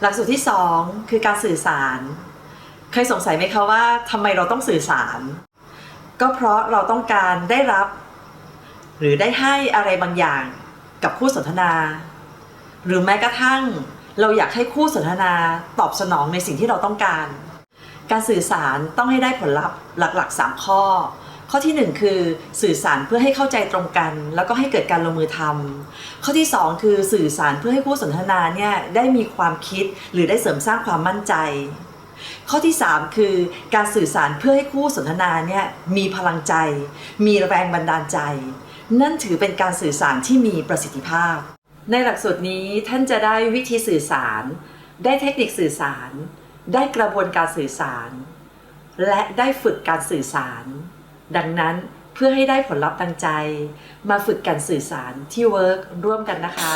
หลักสูตรที่ 2 คือการสื่อสาร เคยสงสัยไหมคะว่าทำไมเราต้องสื่อสาร ก็เพราะเราต้องการได้รับ หรือได้ให้อะไรบางอย่างกับคู่สนทนา หรือแม้กระทั่งเราอยากให้คู่สนทนาตอบสนองในสิ่งที่เราต้องการ การสื่อสารต้องให้ได้ผลลัพธ์หลักๆ 3 ข้อ ข้อทีหนึ่1 คือสื่อสารเพื่อให้เข้าใจตรงกัน แล้วก็ให้เกิดการลงมือทำข้อที่ 2 คือสื่อสารเพื่อให้คู่สนทนาเนี่ยได้มีความคิดหรือได้เสริมสร้างความมั่นใจ ข้อที่ 3 คือการสื่อสารเพื่อให้คู่สนทนาเนี่ยมีพลังใจ มีแรงบันดาลใจ นั่นถือเป็นการสื่อสารที่มีประสิทธิภาพ ในหลักสูตรนี้ท่านจะได้วิธีสื่อสาร ได้เทคนิคสื่อสาร ได้กระบวนการสื่อสาร และได้ฝึกการสื่อสาร ดังนั้นเพื่อให้ได้ผลลัพธ์ดังใจ มาฝึกการสื่อสารที่เวิร์กร่วมกันนะคะ